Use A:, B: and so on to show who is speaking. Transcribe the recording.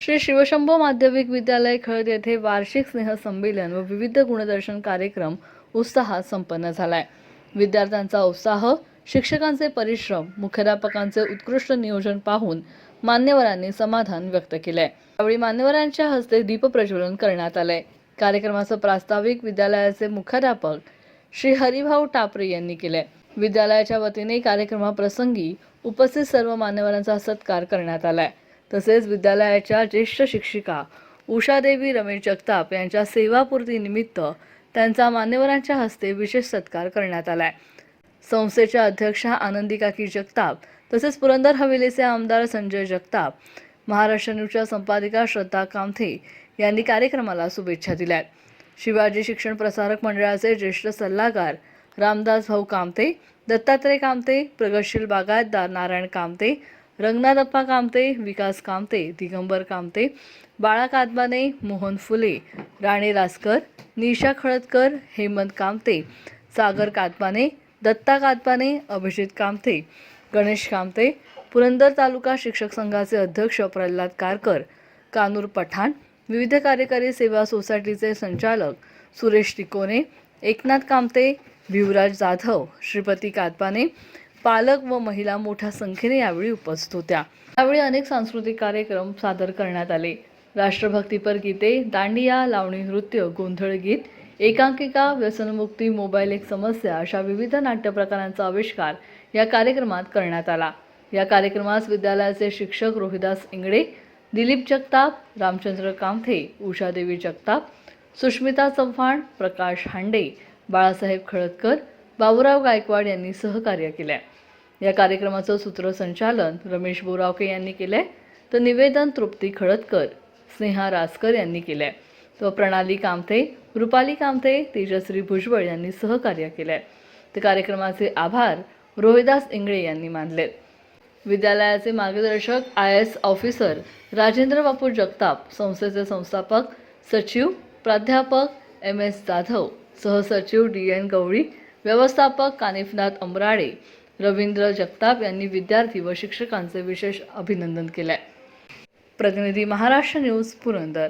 A: श्री शिवशंभो माध्यमिक विद्यालय खळद येथे वार्षिक स्नेहसंमेलन व विविध गुणदर्शन कार्यक्रम उत्साहात संपन्न झालाय. विद्यार्थ्यांचा उत्साह शिक्षकांचे परिश्रम मुख्याध्यापकांचे उत्कृष्ट नियोजन पाहून मान्यवरांनी समाधान व्यक्त केलंय. यावेळी मान्यवरांच्या हस्ते दीपप्रज्वलन करण्यात आलंय. कार्यक्रमाचं प्रास्ताविक विद्यालयाचे मुख्याध्यापक श्री हरिभाऊ टापरे यांनी केलंय. विद्यालयाच्या वतीने कार्यक्रमाप्रसंगी उपस्थित सर्व मान्यवरांचा सत्कार करण्यात आलाय. तसेच विद्यालयाच्या ज्येष्ठ शिक्षिका उषादेवी रमेश जगताप यांच्या सेवापूर्ती निमित्त त्यांचा मान्यवरांच्या हस्ते विशेष सत्कार करण्यात आलाय. संस्थेच्या अध्यक्षा आनंदिकाकी जगताप तसेच पुरंदर हवेलीचे आमदार संजय जगताप महाराष्ट्र न्यूजच्या संपादिका श्रद्धा कामथे यांनी कार्यक्रमाला शुभेच्छा दिल्या शिवाजी शिक्षण प्रसारक मंडळाचे ज्येष्ठ सल्लागार रामदास भाऊ कामते दत्तात्रय कामते प्रगतशील बागायतदार नारायण कामते रंगनाथप्पा कामते विकास कामते दिगंबर कामते बाळा कादमाने मोहन फुले राणे रासकर निशा खळदकर हेमंत कामते सागर कादमाने दत्ता कादमाने अभिजित कामते गणेश कामते पुरंदर तालुका शिक्षक संघाचे अध्यक्ष प्रल्हाद कारकर कानूर पठाण विविध कार्यकारी सेवा सोसायटीचे संचालक सुरेश टिकोने एकनाथ कामते भिवराज जाधव श्रीपती कादपाने पालक व महिला मोठ्या संख्येने यावेळी उपस्थित होत्या. यावेळी अनेक सांस्कृतिक कार्यक्रम सादर करण्यात आले. राष्ट्रभक्तीपर गीते दांडिया लावणी नृत्य गोंधळ गीत एकांकिका व्यसनमुक्ती मोबाईल एक समस्या अशा विविध नाट्य प्रकारांचा आविष्कार या कार्यक्रमात करण्यात आला. या कार्यक्रमास विद्यालयाचे शिक्षक रोहिदास इंगडे दिलीप जगताप रामचंद्र कामथे उषादेवी जगताप सुष्मिता चव्हाण प्रकाश हांडे बाळासाहेब खळदकर बाबूराव गायकवाड यांनी सहकार्य केलंय. या कार्यक्रमाचं सूत्रसंचालन रमेश बोरावके यांनी केलंय. तर निवेदन तृप्ती खळदकर स्नेहा रासकर यांनी केलंय. तर प्रणाली कामथे रुपाली कामथे तेजश्री भुजबळ यांनी सहकार्य केलंय. तर कार्यक्रमाचे आभार रोहिदास इंगळे यांनी मानलेत विद्यालयाचे मार्गदर्शक I S officer Rajendra Bapu Jagtap संस्थेचे संस्थापक सचिव प्राध्यापक एम एस जाधव सहसचिव डी एन गवळी व्यवस्थापक कानिफनाथ अमराडे रवींद्र जगताप यांनी विद्यार्थी व शिक्षकांचे विशेष अभिनंदन केलंय. प्रतिनिधी महाराष्ट्र न्यूज पुरंदर.